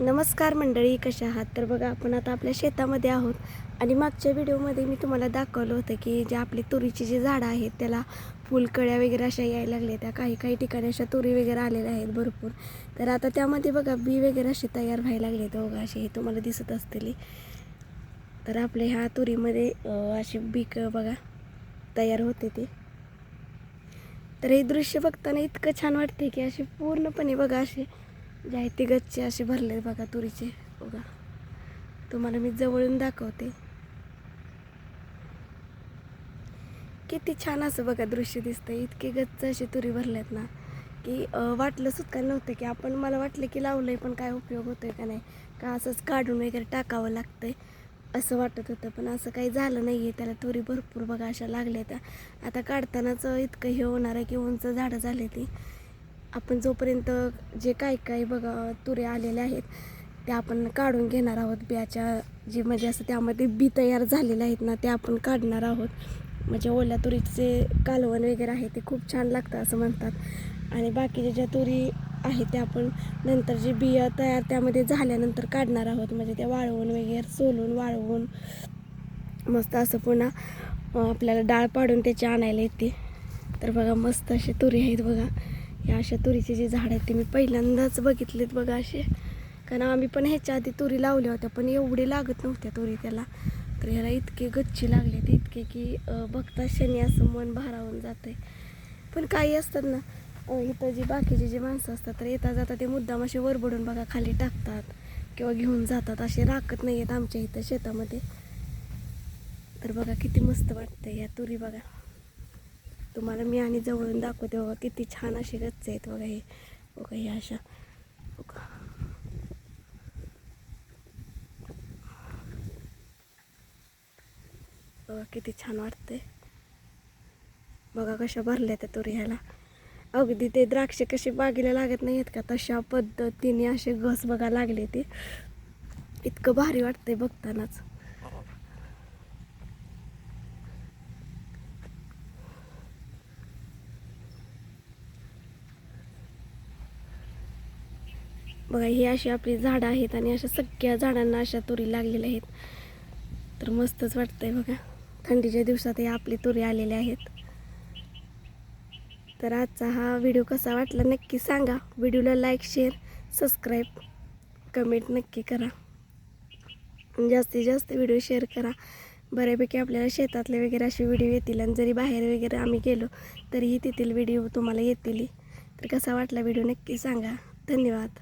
नमस्कार मंडळी कशा आहात? तर बघा आपण आता आपल्या शेतामध्ये आहोत. आणि मागच्या व्हिडिओमध्ये मी तुम्हाला दाखवलं होतं की जे आपली तुरीची जी झाडं आहेत त्याला फुलकळ्या वगैरे अशा यायला लागल्या. त्या काही काही ठिकाणी अशा तुरी वगैरे आलेल्या आहेत भरपूर. तर आता त्यामध्ये बघा बी वगैरे असे तयार व्हायला लागले आहेत. बघा असे हे तुम्हाला दिसत असतील. तर आपल्या ह्या तुरीमध्ये अशी बीक बघा तयार होते ते. तर हे दृश्य बघताना इतकं छान वाटते की असे पूर्णपणे बघा असे जे आहे ते गच्चे असे भरले बघा तुरीचे. बघा. तुम्हाला मी जवळून दाखवते. किती छान असं बघा दृश्य दिसतं इतके गच्च असे तुरी भरल्यात ना. की वाटलं सुद्धा नव्हतं की आपण मला वाटलं की लावलंय पण काय उपयोग होतोय का नाही. का असंच काढून वगैरे टाकावं लागतंय. असं वाटत होतं पण असं काही झालं नाही आहे त्याला तुरी भरपूर बघा अशा लागल्या त्या. आता काढतानाच इतकं हे होणार आहे की उंच झाडं झाले ती. आपण जोपर्यंत जे काही काही बघा तुरे आलेले आहेत ते आपण काढून घेणार आहोत. बियाच्या जे म्हणजे असं त्यामध्ये बी तयार झालेले आहेत ना ते आपण काढणार आहोत. म्हणजे ओल्या तुरीचे कालवण वगैरे आहे ते खूप छान लागतं असं म्हणतात. आणि बाकीच्या ज्या तुरी आहेत त्या आपण नंतर जे बिया तयार त्यामध्ये झाल्यानंतर काढणार आहोत. म्हणजे त्या वाळवून वगैरे सोलून वाळवून. मस्त असं पुन्हा आपल्याला डाळ पाडून त्याची आणायला येते. तर बघा मस्त असे तुरी आहेत बघा. या अशा तुरीचे जे झाड आहेत ते मी पहिल्यांदाच बघितलेत बघा असे. कारण आम्ही पण ह्याच्या आधी तुरी लावल्या होत्या पण एवढी लागत नव्हत्या तुरी त्याला. तर ह्याला इतके गच्ची लागले ते इतके की बघता शनी असं मन भारावून जातं आहे पण काही असतात ना इथं जी बाकीचे जे माणसं असतात तर येता जाता ते मुद्दाम असे वरबडून बघा खाली टाकतात किंवा घेऊन जातात असे राखत नाही आहेत आमच्या इथं शेतामध्ये. तर बघा किती मस्त वाटतं या तुरी बघा. तुम्हाला मी आणि जवळून दाखवते बघा किती छान अशी गच्चे आहेत बघा हे. बघा हे अशा. बघा. बघा किती छान वाटते बघा कशा भरल्या त्या तुरी ह्याला. अगदी ते द्राक्ष कसे बागेला लागत नाही आहेत का? तशा पद्धतीने असे घस बघा लागले ते. इतकं भारी वाटतंय बघतानाच. बघा ही अशी आपली झाडं आहेत आणि अशा सगळ्या झाडांना अशा तुरी लागलेल्या आहेत. तर मस्तच वाटतंय बघा. थंडीच्या दिवसात हे आपली तुरी आलेल्या आहेत. तर आजचा हा व्हिडिओ कसा वाटला नक्की सांगा. व्हिडिओला लाईक शेअर सबस्क्राईब कमेंट नक्की करा. जास्तीत जास्त व्हिडिओ शेअर करा. बऱ्यापैकी आपल्याला शेतातले वगैरे असे व्हिडिओ येतील आणि जरी बाहेर वगैरे आम्ही गेलो तरीही तेथील व्हिडिओ तुम्हाला येतील. तर कसा वाटला व्हिडिओ नक्की सांगा. धन्यवाद.